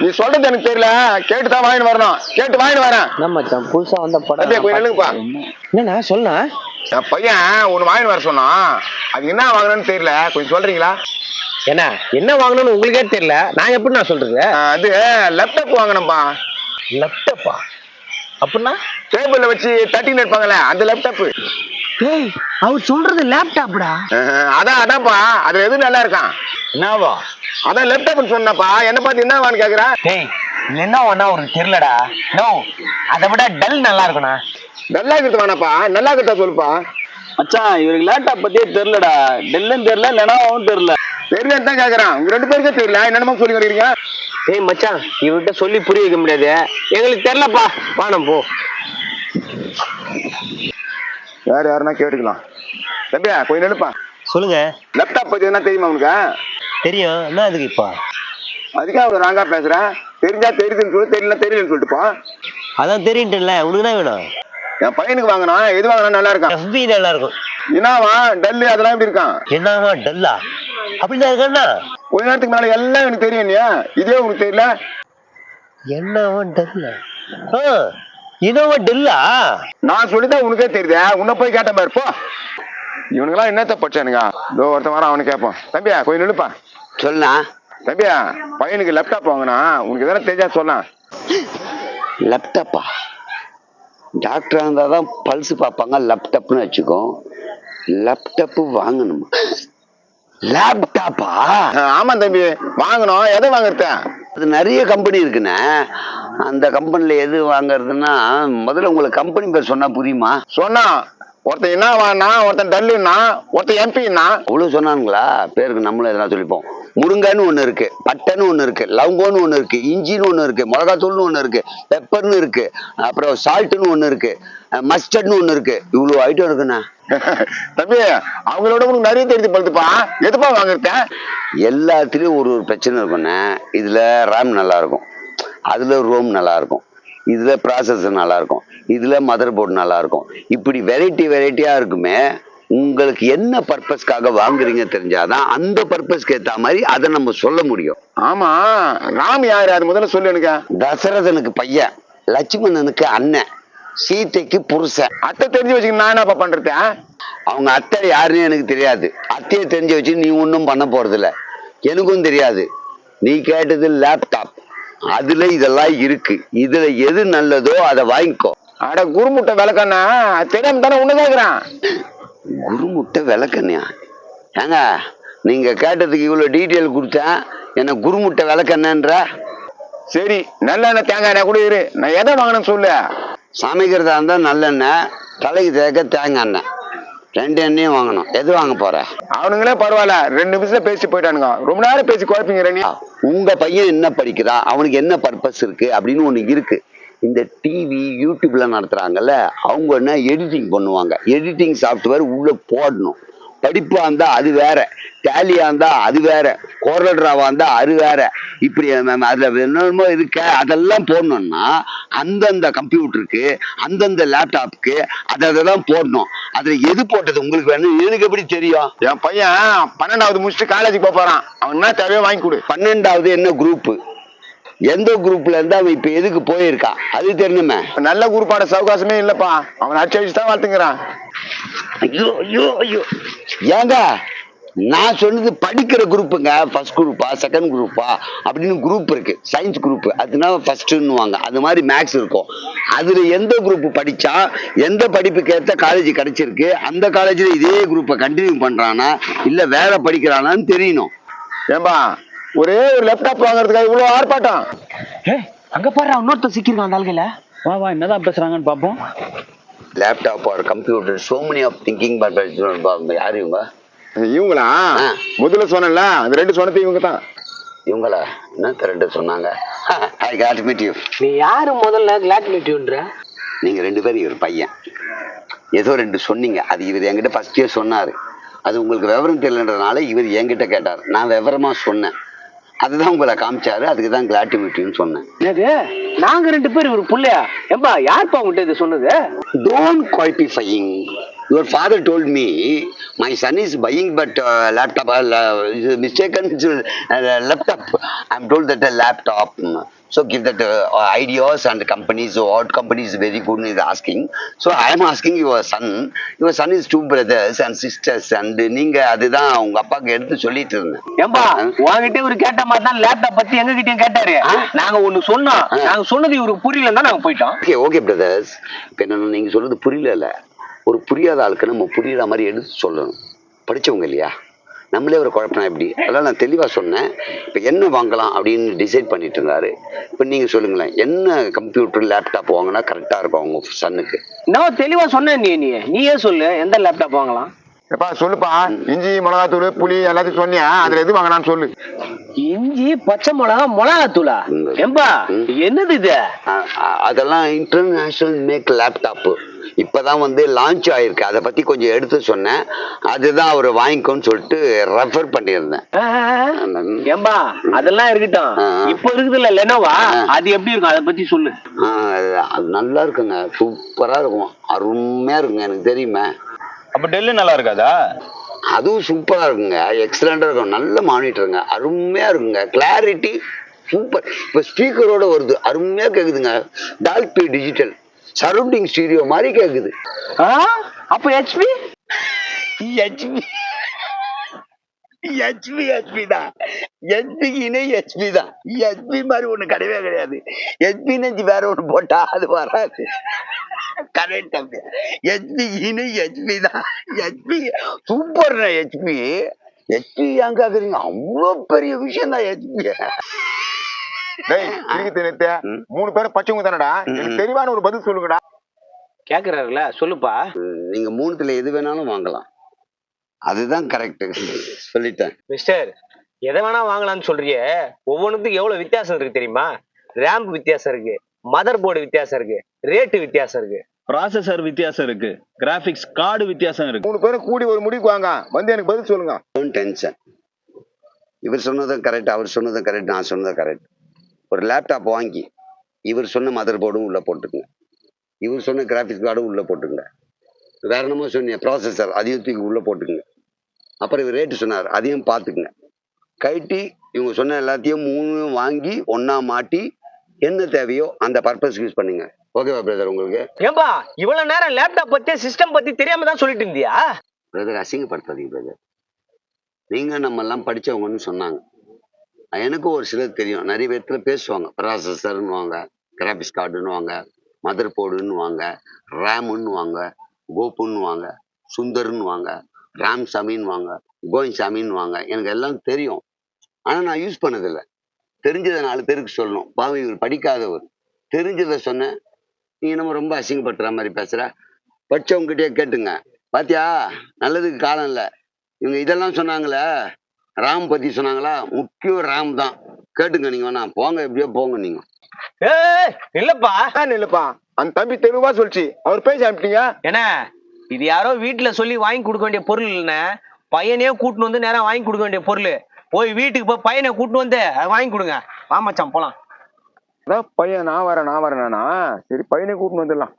நீ சொல்றது எனக்கு தெரியல. கேட்டு தான் வாங்கிட்டு வரணும். கேட்டு வாங்கிட்டு வரேன். என்ன மச்சான் புதுசா வந்த தம்பி, கொஞ்சம் நில்லுங்கப்பா. என்னண்ணா சொல்லா என் பையன் ஒன்று வாங்கிட்டு வர சொன்னான். அது என்ன வாங்கணும்னு தெரியல. கொஞ்சம் சொல்றீங்களா? என்ன என்ன வாங்கணும்னு உங்களுக்கே தெரியல. நான் எப்படி நான் சொல்றது? அது லேப்டாப் வாங்கணும்ப்பா லேப்டாப்பா அப்படின்னா? டேபிள்ல வச்சு தட்டின்னு இருப்பாங்களே அந்த லேப்டாப் ஏய் அவர் சொல்றது லேப்டாப்டா அதான் அதான்ப்பா. அதுல எது நல்லா இருக்கான் என்னவா? அதான் லேப்டாப்னு சொன்னப்பா என்ன பார்த்து என்னவான்னு கேக்குறேன் டேய் என்ன ஒண்ணா உனக்கு தெரியலடா? நோ அதை விட டல் நல்லா இருக்கும்ண்ணா நல்லா இருக்கிறது வேணாப்பா நல்லா இருக்கிறதா சொல்லுப்பா. மச்சான் இவருக்கு லேப்டாப் பத்தியே தெரியலடா. டெல்லும் தெரியல லெனோவும் தெரியல. தெரியலன்னு தான் கேக்குறான். உங்க ரெண்டு பேருக்கே தெரியல. என்னென்னமோ சொல்லி வரீங்க ஏய் மச்சான் இவர்கிட்ட சொல்லி புரிய வைக்க முடியாது. எங்களுக்கு தெரியலப்பா. வானம் போ. வேற யாருன்னா கேட்டுக்கலாம். தம்பியா கொஞ்சம் நினைப்பா சொல்லுங்க. லேப்டாப் பத்தி என்ன தெரியுமா உனக்கு? தெரியும். என்ன அதுக்கு இப்போ? அதுக்கே அவங்க ராங்கா பேசுறேன் தெரிஞ்சா தெரியுதுன்னு சொல்லி தெரியல தெரியலன்னு சொல்லிட்டு போ. அதான் தெரியும்ல உனக்கு என்ன வேணும்? என் பையனுக்கு வாங்கினா எது வாங்கினா நல்லா இருக்கான். எஃபி நல்லா இருக்கும். என்னவா? டல்லு அதெல்லாம் எப்படி இருக்கான்? என்னவா டல்லா அப்படிதான் இருக்கா கொஞ்ச நேரத்துக்கு மேல எல்லாம் எனக்கு தெரியும் இல்லையா? இதே உனக்கு தெரியல? என்னவா டல்லா ஆ. இனோவா டல்லா? நான் சொல்லிதான் உனக்கே தெரியுதே. உன்னை போய் கேட்ட மாதிரி போ. இவனுங்களாம் என்னத்த படிச்சானுங்க? இதோ ஒருத்தன் வரான் அவனு கேட்போம். தம்பியா கொஞ்சம் நிலுப்பா சொல்லா தம்பியா பையனுக்கு லேப்டாப் வாங்கினா உனக்கு எதனா தெரிஞ்சா சொல்லலாம் லேப்டாப்பா டாக்டராக இருந்தால் தான் பல்ஸ் பார்ப்பாங்க லேப்டாப்னு வச்சுக்கோ. லேப்டாப்பு வாங்கணும்? லேப்டாப்பா ஆமா தம்பி. வாங்கணும். எதை வாங்குறத? அது நிறைய கம்பெனி இருக்குண்ணே. அந்த கம்பெனியில் எது வாங்குறதுன்னா முதல்ல உங்களுக்கு கம்பெனி பேர் சொன்னால் புரியுமா? சொன்னான் ஒருத்தன் என்ன வாங்கினா ஒருத்தன் டல்லுன்னா ஒருத்தன் எம்பின்னா அவ்வளோ சொன்னானுங்களா? பேருக்கு நம்மளும் எதனா சொல்லிப்போம். முருங்கைன்னு ஒன்று இருக்கு பட்டைன்னு ஒன்று இருக்கு லவங்கோன்னு ஒன்று இருக்கு இஞ்சின்னு ஒன்று இருக்கு மிளகாத்தூள்னு ஒன்று இருக்கு பெப்பர்னு இருக்கு அப்புறம் சால்ட்டுன்னு ஒன்று இருக்கு மஸ்டர்ட்னு ஒன்று இருக்கு. இவ்வளோ ஐட்டம் இருக்குண்ணா. தம்பி அவங்களோட உனக்கு நிறைய தெரிஞ்சு பழுத்துப்பா எதுப்பா வாங்குறத எல்லாத்துலேயும் ஒரு ஒரு பிரச்சனை இருக்குண்ணே இதில் ரேம் நல்லா இருக்கும் அதில் ரோம் நல்லா இருக்கும் இதில் ப்ராசஸர் நல்லா இருக்கும் இதில் மதர் போர்டு நல்லா இருக்கும் இப்படி வெரைட்டி வெரைட்டியாக இருக்குமே உங்களுக்கு என்ன பர்பஸ்க்காக வாங்குறீங்க தெரிஞ்சாதான் அந்த பர்பஸ்க்கு ஏற்ற மாதிரி அதை நம்ம சொல்ல முடியும். ஆமா ராம் யாரு? அது முதல்ல சொல்லு எனக்கு. தசரதனுக்கு பையன் லட்சுமணனுக்கு அண்ணன். சீதைக்கு புருஷன் அத்தை தெரிஞ்சு வச்சுக்க நான் என்னப்பா பண்றது? அவங்க அத்தை யாருன்னு எனக்கு தெரியாது. அத்தையை தெரிஞ்சு வச்சு நீ ஒன்றும் பண்ண போறதில்ல. எனக்கும் தெரியாது. நீ கேட்டது லேப்டாப் அதுல இதெல்லாம் இருக்கு. இதுல எது நல்லதோ அதை வாங்கிக்கோ. அட குருமுட்டை விளக்கண்ணா. தெரியாம தானே ஒண்ணு கேக்குறான். குருமுட்டை விளக்கண்ணியா? ஏங்க நீங்க கேட்டதுக்கு இவ்வளவு டீட்டெயில் கொடுத்தேன். என்ன குருமுட்டை விளக்கண்ணன்ற? சரி நல்லெண்ணெய் தேங்காய் எண்ணெய் கூட இரு. நான் எதை வாங்கினேன்னு சொல்லு? சமைக்கிறதா இருந்தா நல்லெண்ணெய் தலைக்கு தேக்க தேங்காய் எண்ணெய் ரெண்டு எண்ணெயும் வாங்கணும். எது வாங்க போற? அவனுங்களே பரவாயில்ல. ரெண்டு நிமிஷத்துல பேசி போயிட்டானுங்க. ரொம்ப நேரம் பேசி குழப்பிங்க உங்க பையன் என்ன படிக்கிறான் அவனுக்கு என்ன பர்பஸ் இருக்கு? அப்படின்னு ஒண்ணு இருக்கு. இந்த டிவி யூடியூப்ல நடத்துறாங்கல்ல அவங்க என்ன எடிட்டிங் பண்ணுவாங்க? எடிட்டிங் சாஃப்ட்வேர் உள்ள போடணும். படிப்பா இருந்தா அது வேற டேலியா இருந்தா அது வேற கோரல்ராவா இருந்தா அது வேற. இப்படி அதுல என்னமோ இருக்க. அதெல்லாம் போடணும்னா அந்தந்த கம்ப்யூட்டருக்கு அந்தந்த லேப்டாப்புக்கு அதை அதெல்லாம் போடணும். அதுல எது போட்டது உங்களுக்கு வேணும்? எனக்கு எப்படி தெரியும்? என் பையன் பன்னெண்டாவது முடிச்சுட்டு காலேஜுக்கு போக போறான். அவன் என்ன தேவையோ வாங்கி கொடு. பன்னெண்டாவது என்ன குரூப் எந்த குரூப்ல இருந்து அவன் இப்ப எதுக்கு போயிருக்கான் அது தெரியணுமே. நல்ல குரூப்பான சவகாசமே இல்லப்பா. அவன் அடிச்சு அடிச்சு தான் வளர்த்துங்கிறான் ஐயோ ஐயோ ஐயோ. ஏங்க நான் சொன்னது படிக்கிற குரூப்புங்க. ஃபர்ஸ்ட் குரூப்பா செகண்ட் குரூப்பா அப்படின்னு குரூப் இருக்கு. சயின்ஸ் குரூப் அதனால ஃபர்ஸ்ட்னுவாங்க அது மாதிரி மேக்ஸ் இருக்கும். அதுல எந்த குரூப் படிச்சா எந்த படிப்புக்கு ஏற்ற காலேஜ் கிடைச்சிருக்கு அந்த காலேஜ்ல இதே குரூப்பை கண்டினியூ பண்றானா இல்ல வேற படிக்கிறானான்னு தெரியணும். ஏன்பா ஒரே ஒரு லேப்டாப் வாங்குறதுக்காக இவ்வளவு ஆர்ப்பாட்டம்? ஏ அங்க பாரு இன்னொருத்தர் சிக்கிருக்கான் அந்த ஆளுகையில வா வா என்னதான் பேசுறாங்கன்னு பார்ப்போம் laptop or computer so many of thinking யார் இவங்க? இவங்களா. முதல்ல சொன்னேன்ல அந்த ரெண்டு சொன்னது இவங்க தான் இவங்களா? என்ன கரெக்டாக சொன்னாங்க? ஐ காட் மீட் யூ நீ யாரு முதல்ல? கிளாட் மீட்டியுன்ற நீங்க ரெண்டு பேரும் இவர் பையன். ஏதோ ரெண்டு சொன்னீங்க. அது இவர் என்கிட்ட ஃபர்ஸ்டே சொன்னாரு. அது உங்களுக்கு விவரம் தெரியலன்றதுனால இவர் என்கிட்ட கேட்டார். நான் விவரமா சொன்னேன். அதுதான் உங்களை காமிச்சாரு. அதுக்கு தான் கிளாட்டி மீட்டின்னு சொன்னேன். என்னது? நாங்க ரெண்டு பேரும் ஒரு புள்ளையா? ஏம்பா யாருப்பா உங்ககிட்ட இது சொன்னது? Don't qualifying your father told me my son is buying but laptop mistaken laptop I am told that laptop so give that ideas and companies what company is very good is asking so I am asking your son your son is two brothers and sisters and நீங்க அதுதான் உங்க அப்பாவுக்கு எடுத்து சொல்லிட்டு இருந்தேன். ஏம்பா உங்ககிட்ட இவரு கேட்ட மாதிரி தான் லேப்டாப் பத்தி எங்க கிட்டயும் கேட்டாரு நாங்க ஒண்ணு சொன்னோம். நாங்க சொன்னது இவருக்கு புரியலன்னு நாங்க போயிட்டோம். ஓகே ஓகே பிரதர்ஸ் இப்போ என்ன நீங்க சொல்றது புரியல ஒரு புரியாத ஆளுக்கு நம்ம புரியுற மாதிரி எடுத்து சொல்லணும். படிச்சவங்க இல்லையா? நம்மளே ஒரு குழப்பம் எப்படி? அதெல்லாம் நான் தெளிவாக சொன்னேன். இப்போ என்ன வாங்கலாம் அப்படின்னு டிசைட் பண்ணிட்டு இருந்தாரு. இப்போ நீங்கள் சொல்லுங்களேன். என்ன கம்ப்யூட்டர் லேப்டாப் வாங்கினா கரெக்டாக இருக்கும் அவங்க சன்னுக்கு? நான் தெளிவா சொன்னேன் நீ நீ. நீயே சொல்லு. எந்த லேப்டாப் வாங்கலாம்? எப்பா சொல்லுப்பா. இஞ்சி மிளகாத்தூள் புளி எல்லாத்தையும் சொன்னியா? அதுல எது வாங்கினான்னு சொல்லு. இஞ்சி பச்சை மிளகா மிளகாத்தூளா? ஏம்பா என்னது இது? அதெல்லாம் இன்டர்நேஷ்னல் மேக் லேப்டாப்பு இப்போதான் வந்து லான்ச் ஆயிருக்கு. அதை பற்றி கொஞ்சம் எடுத்து சொன்னேன். அதுதான் அவர் வாங்கிக்கோன்னு சொல்லிட்டு ரெஃபர் பண்ணியிருந்தேன். ஏம்பா அதெல்லாம் இருக்கட்டும். இப்ப இருக்குதுல்ல லெனோவா அது எப்படி இருக்கும்? அதை பத்தி சொல்லு. ஆ, அது- அது நல்லா இருக்குங்க. சூப்பராக இருக்கும். அருமையாக இருக்குங்க. எனக்கு தெரியுமே. அப்ப டெல்லு நல்லா இருக்காதா? அதுவும் சூப்பராக இருக்குங்க. எக்ஸலண்ட்டாக இருக்கும். நல்ல மானிட்டருங்க அருமையாக இருக்குங்க. கிளாரிட்டி சூப்பர் இப்போ ஸ்பீக்கரோட வருது. அருமையாக கேட்குதுங்க டால்பி டிஜிட்டல் சரௌண்டிங் ஸ்டீரியோ மாதிரி கேட்குது ஆ? அப்ப ஹெச்பி ஹெச்பி ஹெச்பி ஹெச்பி தான் ஹெச்பிக்கு இணை ஹெச்பி தான் ஹெச்பி மாதிரி ஒண்ணு கிடையவே கிடையாது. ஹெச்பி நெஞ்சு வேற ஒண்ணு போட்டா அது வராது. கரெக்ட் அப்படி ஹெச்பி இணை ஹெச்பி தான் ஹெச்பி சூப்பர் ஹெச்பி ஹெச்பி ஏன் கேக்குறீங்க? அவ்வளோ பெரிய விஷயம் தான் ஹெச்பி மூணு பேரும் பச்சவங்க தானடா? எனக்கு தெளிவான ஒரு பதில் சொல்லுங்கடா. கேக்குறாருல சொல்லுப்பா. நீங்க மூணுத்துல எது வேணாலும் வாங்கலாம். அதுதான் கரெக்ட் சொல்லிட்டேன். மிஸ்டர் எதை வேணா வாங்கலாம்னு சொல்றியே. ஒவ்வொன்றுத்துக்கும் எவ்வளவு வித்தியாசம் இருக்கு தெரியுமா? ரேம் வித்தியாசம் இருக்கு மதர் போர்டு வித்தியாசம் இருக்கு ரேட்டு வித்தியாசம் இருக்கு. ப்ராசஸர் வித்தியாசம் இருக்கு கிராபிக்ஸ் கார்டு வித்தியாசம் இருக்கு. மூணு பேரும் கூடி ஒரு முடிவுக்கு வாங்க. வந்து எனக்கு பதில் சொல்லுங்க. டென்ஷன் இவர் சொன்னதும் கரெக்ட் அவர் சொன்னதும் கரெக்ட் நான் சொன்னதும் கரெக்ட் ஒரு லேப்டாப் வாங்கி இவர் சொன்ன மதர் போர்டும் உள்ள போட்டுக்குங்க. இவர் சொன்ன கிராஃபிக்ஸ் கார்டும் உள்ள போட்டுக்குங்க. வேற என்னமோ சொன்னீங்க ப்ராசஸர் அதையும் தூக்கி உள்ள போட்டுக்குங்க. அப்புறம் இவர் ரேட்டு சொன்னார் அதையும் பார்த்துக்குங்க. கைட்டி இவங்க சொன்ன எல்லாத்தையும் மூணு வாங்கி ஒண்ணா மாட்டி என்ன தேவையோ அந்த பர்பஸ் யூஸ் பண்ணுங்க. ஓகேவா பிரதர் உங்களுக்கு? ஏம்பா இவ்வளவு நேரம் லேப்டாப் பத்தி சிஸ்டம் பத்தி தெரியாம தான் சொல்லிட்டு இருந்தியா? பிரதர் அசிங்கப்படுத்தாதீங்க பிரதர் நீங்க நம்ம எல்லாம் படிச்சவங்கன்னு சொன்னாங்க. எனக்கும் ஒரு சிலர் தெரியும். நிறைய பேர்த்துல பேசுவாங்க. ப்ராசஸர்னு வாங்க கிராபிக்ஸ் கார்டுன்னு வாங்க மதர் போர்டுன்னு வாங்க ரேமுன்னு வாங்க கோபுன்னு வாங்க சுந்தர்னு வாங்க ராம் சாமின்னு வாங்க கோயின் சாமின்னு வாங்க எனக்கு எல்லாம் தெரியும். ஆனால் நான் யூஸ் பண்ணதில்லை. தெரிஞ்சதை நாலு பேருக்கு சொல்லணும். பாவம் இவர் படிக்காதவர். தெரிஞ்சதை சொன்னேன். நீ நம்ம ரொம்ப அசிங்கப்படுற மாதிரி பேசுகிற படித்தவங்ககிட்டயே கேட்டுங்க. பாத்தியா? நல்லதுக்கு காலம் இல்லை. இவங்க இதெல்லாம் சொன்னாங்களே. ராம் பத்தி சொன்னாங்களா? முக்கியம் ராம் தான். கேட்டுங்க நீங்க வேணா. போங்க எப்படியோ போங்க நீங்க. ஏய் இல்லப்பா இல்லப்பா அந்த தம்பி தெளிவா சொல்லிச்சு. அவர் பேச அனுப்பிட்டீங்க என்ன? இது யாரோ வீட்டுல சொல்லி வாங்கி கொடுக்க வேண்டிய பொருள் இல்லைன்னு பையனே கூட்டின்னு வந்து நேரம் வாங்கி கொடுக்க வேண்டிய பொருள். போய் வீட்டுக்கு போய் பையனை கூட்டின்னு வந்து அதை வாங்கி கொடுங்க. வா மச்சான் போலாம். அதான் பையன் நான் வரேன் நான் வரேன் நானா. சரி பையனை கூட்டின்னு வந்துடலாம்.